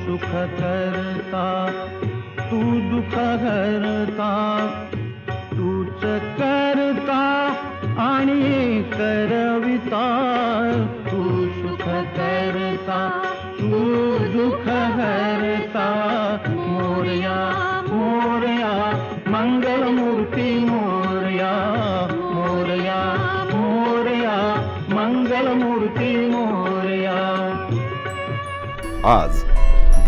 सुख करता तू दुख हरता तूच करता आणि करविता. तू सुख करता तू दुःख हरता मोर्या मोरया मंगलमूर्ती मोरया. मोर्या मोरया मंगलमूर्ती मोरया. आज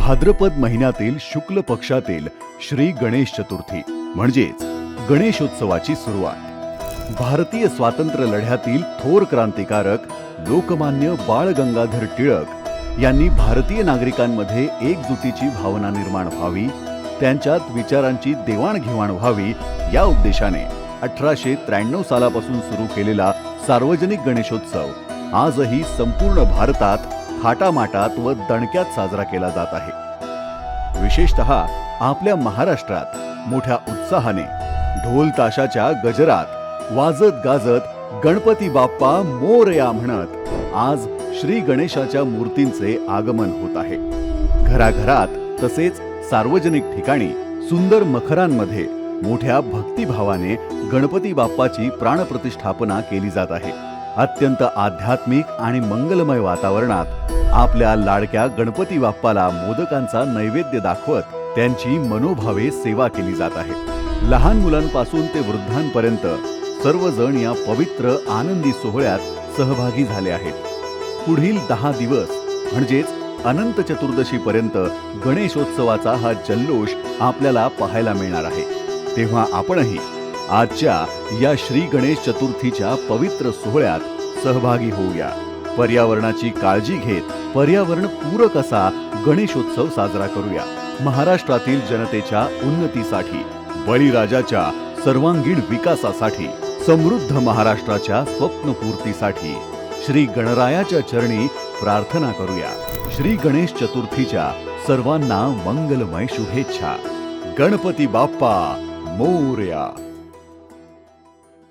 भाद्रपद महिन्यातील शुक्ल पक्षातील श्री गणेश चतुर्थी म्हणजेच गणेशोत्सवाची सुरुवात. भारतीय स्वातंत्र्य लढ्यातील थोर क्रांतिकारक लोकमान्य बाळ गंगाधर टिळक यांनी भारतीय नागरिकांमध्ये एकजुटीची भावना निर्माण व्हावी त्यांच्यात विचारांची देवाणघेवाण व्हावी या उद्देशाने अठराशे त्र्याण्णव सालापासून सुरू केलेला सार्वजनिक गणेशोत्सव आजही संपूर्ण भारतात थाटामाटात व दणक्यात साजरा केला जात आहे. विशेषतः आपल्या महाराष्ट्रात मोठ्या उत्साहाने ढोल ताशाच्या गजरात वाजत गाजत गणपती बाप्पा मोरया म्हणत आज श्री गणेशाच्या मूर्तींचे आगमन होत आहे. घराघरात तसेच सार्वजनिक ठिकाणी सुंदर मखरांमध्ये मोठ्या भक्तिभावाने गणपती बाप्पाची प्राणप्रतिष्ठापना केली जात आहे. अत्यंत आध्यात्मिक आणि मंगलमय वातावरणात आपल्या लाडक्या गणपती बाप्पाला मोदकांचा नैवेद्य दाखवत त्यांची मनोभावे सेवा केली जात आहे. लहान मुलांपासून ते वृद्धांपर्यंत सर्वजण या पवित्र आनंदी सोहळ्यात सहभागी झाले आहेत. पुढील दहा दिवस म्हणजेच अनंत चतुर्दशी पर्यंत गणेशोत्सवाचा हा जल्लोष आपल्याला पाहायला मिळणार आहे. तेव्हा आपणही आजच्या या श्री गणेश चतुर्थीच्या पवित्र सोहळ्यात सहभागी होऊया. पर्यावरणाची काळजी घेत पर्यावरण पूरक असा गणेशोत्सव साजरा करूया. महाराष्ट्रातील जनतेच्या उन्नतीसाठी बळीराजाच्या सर्वांगीण विकासासाठी समृद्ध महाराष्ट्राच्या स्वप्नपूर्तीसाठी श्री गणरायाच्या चरणी प्रार्थना करूया. श्री गणेश चतुर्थीच्या सर्वांना मंगलमय शुभेच्छा. गणपती बाप्पा मोर्या!